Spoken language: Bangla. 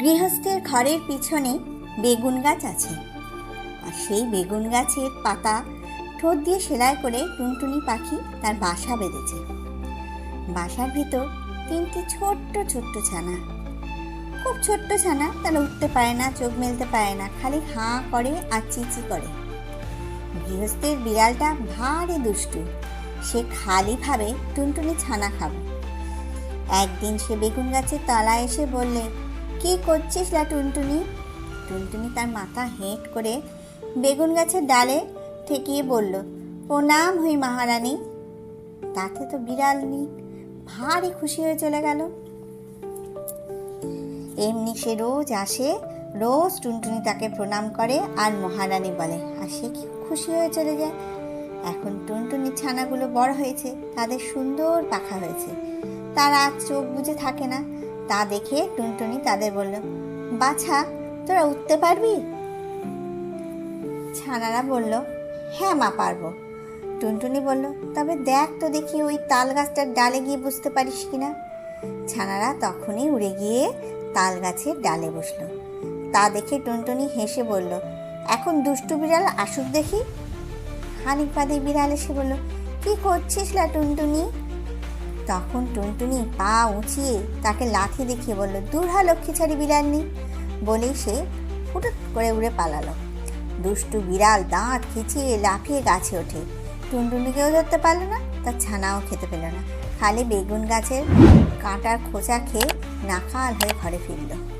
গৃহস্থের ঘরের পিছনে বেগুন গাছ আছে। আর সেই বেগুন গাছের পাতা ঠোঁট দিয়ে সেলাই করে টুনটুনি পাখি তার বাসা বেঁধেছে। বাসার ভিতর তিনটি ছোট্ট ছোট্ট ছানা। খুব ছোট্ট ছানা তারা উঠতে পারে না, চোখ মেলতে পারে না, খালি হাঁ করে আর চিচি করে। গৃহস্থের বিড়ালটা ভারী দুষ্টু। সে খালি ভাবে টুনটুনি ছানা খাব। একদিন সে বেগুন গাছের তলায় এসে বললে কি করছিস লা টুনটুনি? টুনটুনি তার মাথা হেঁট করে বেগুন গাছের ডালে ঠেকিয়ে বলল, প্রণাম হই মহারানী। তাতে তো বিড়ালনি ভারী খুশি হয়ে চলে গেল। এমনি সে রোজ আসে, রোজ টুনটুনি তাকে প্রণাম করে আর মহারানী বলে, আর সে কি খুশি হয়ে চলে যায়। এখন টুনটুনির ছানাগুলো বড় হয়েছে, তাদের সুন্দর পাখা হয়েছে। তারা চোখ বুঝে থাকে না। তা দেখে টুনটুনি তাদের বলল, বাছা, তোরা উঠতে পারবি? ছানারা বলল হ্যাঁ মা, পারব। টুনটুনি বলল, তবে দেখ তো দেখি ওই তাল গাছটার ডালে গিয়ে বুঝতে পারিস কিনা? ছানারা তখনই উড়ে গিয়ে তাল গাছের ডালে বসল। তা দেখে টুনটুনি হেসে বলল, এখন দুষ্টু বিড়াল আসুক দেখি। খানিক বাদে বিড়াল এসে বলল, কি করছিস লা টুনটুনি? তখন টুনটুনি পা উঁচিয়ে তাকে লাথি দেখিয়ে বলল দূর হা লক্ষ্মী ছাড়ি বিড়াল নি বলেই সে ফুটুট করে উড়ে পালালো। দুষ্টু বিড়াল দাঁত খিচিয়ে লাফিয়ে গাছে ওঠে। টুনটুনিকেও ধরতে পারল না, তার ছানাও খেতে পেল না। খালি বেগুন গাছের কাঁটার খোঁচা খেয়ে নাকাল হয়ে ঘরে ফিরল।